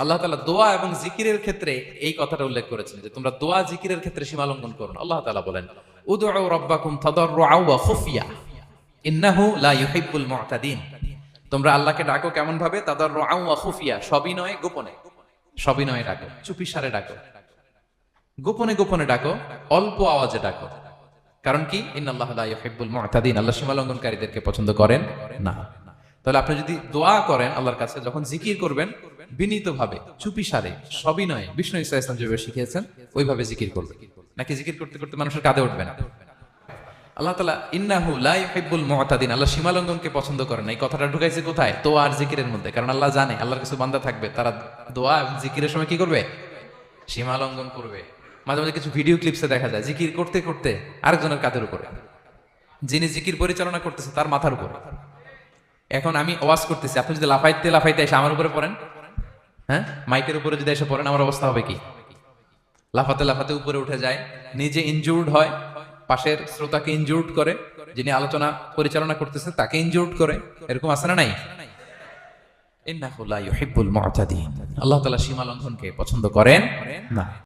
আল্লাহ তালা দোয়া এবং জিকিরের ক্ষেত্রে এই কথাটা উল্লেখ করেছেন যে তোমরা দোয়া জিকিরের ক্ষেত্রে সীমা লঙ্ঘন করো আল্লাহ তাআলা বলেন, উদউ রাব্বাকুম খুফিয়া, ইন্নাহু লা ইউহিব্বুল মুআতাদিন তোমরা আল্লাহকে ডাকো কেমন ভাবে? খুফিয়া গোপনে। ডাকো ডাকো। গোপনে গোপনে ডাকো, অল্প আওয়াজে ডাকো। কারণ কি? ইন্নাল্লাহ লা ইউহিব্বুল মুআতাদিন আল্লাহ সীমা লঙ্ঘনকারীদেরকে পছন্দ করেন না। তাহলে আপনি যদি দোয়া করেন আল্লাহর কাছে, যখন জিকির করবেন বিনীতভাবে, চুপিসারে সবিনয়ে বিষ্ণু ইসা ইসলাম যেভাবে শিখিয়েছেন, ওইভাবে জিকির করবে। নাকি জিকির করতে করতে মানুষের কাঁধে উঠবে না? আল্লাহ তালা ইন্নাহু লা ইউহিব্বুল মুআতাদিন আল্লাহ সীমা লঙ্ঘনকে পছন্দ করেন এই কথাটা ঢুকাইছে কোথায়? তো আর জিকিরের মধ্যে। কারণ আল্লাহ জানে, আল্লাহর কিছু বান্দা থাকবে, তারা দোয়া এবং জিকিরের সময় কি করবে? সীমা লঙ্ঘন করবে। মাঝে মাঝে কিছু ভিডিও ক্লিপসে দেখা যায়, জিকির করতে করতে আরেকজনের কাঁধের উপরে। যিনি জিকির পরিচালনা করতেছে, তার মাথার উপরে। এখন আমি ওয়াজ করতেছি, আপনি যদি লাফাইতে লাফাইতে এসে আমার উপরে পড়েন হ্যাঁ? মাইকের উপরে যদি এসে পড়েন, আমার অবস্থা হবে কি? লাফাতে লাফাতে উপরে উঠে যায়, নিজে ইনজুর্ড হয়, পাশের শ্রোতাকে ইনজুর্ড করে, যিনি আলোচনা পরিচালনা করতেছে তাকে ইনজুর্ড করে। এরকম আছে না নাই? আল্লাহ তালা সীমা লঙ্ঘনকে পছন্দ করেন? না।